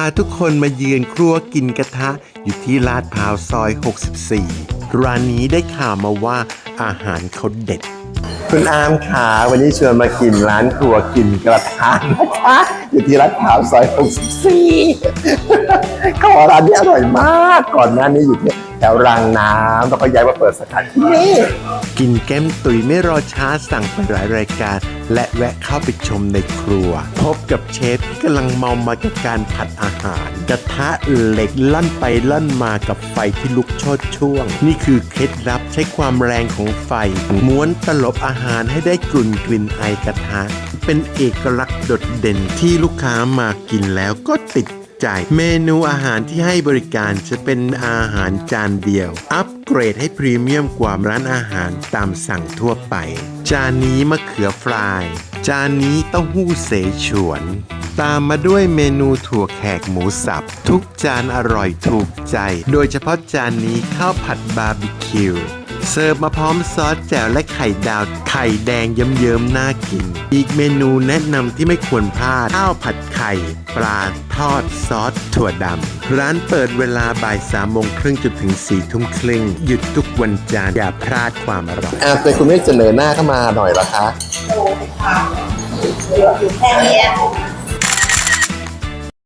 าทุกคนมาเยือนครัวกินกระทะ อยู่ที่ลาดพร้าวซอย 64 ร้านนี้ได้ข่าวมาว่าอาหารเขาเด็ด คุณอามขาวันนี้ชวนมากินร้านครัวกินกระทะนะคะอยู่ที่ลาดพร้าวซอย 64เขาอกร้านนี้อร่อยมาก ก่อนหน้านี้อยู่ที่แถวรางน้ำแล้วก็ย้ายมาเปิดสาขาที่นี่กินแก้มตุยไม่รอช้าสั่งไปหลายรายการ และแวะเข้าไปชมในครัว พบกับเชฟที่กำลังเมามากับการผัดอาหาร กระทะเหล็กลั่นไปลั่นมากับไฟที่ลุกโชดช่วง นี่คือเคล็ดลับใช้ความแรงของไฟ ม้วนตลบอาหารให้ได้กลุ่นกลิ่นไอกระทะ เป็นเอกลักษณ์โดดเด่นที่ลูกค้ามากินแล้วก็ติด ใจ เมนูอาหารที่ให้บริการจะเป็นอาหารจานเดียว อัปเกรดให้พรีเมียมกว่าร้านอาหารตามสั่งทั่วไป จานนี้มะเขือฟราย จานนี้เต้าหู้เสฉวนตามมาด้วยเมนูถั่วแขกหมูสับ ทุกจานอร่อยถูกใจ โดยเฉพาะจานนี้ข้าวผัดบาร์บีคิว เสิร์ฟมาพร้อมซอสแจ่วและไข่ดาวไข่แดงเยิ้มๆน่ากิน อีกเมนูแนะนำที่ไม่ควรพลาดข้าวผัดไข่ ปลาทอดซอสถั่วดำร้านเปิดเวลาบ่ายสามโมงครึ่งจนถึงสี่ทุ่มครึ่งหยุดทุกวันจันทร์อย่าพลาดความอร่อยอาแต่คุณไม่เสนอหน้าเข้ามาหน่อยหรอคะอยู่แค่นี้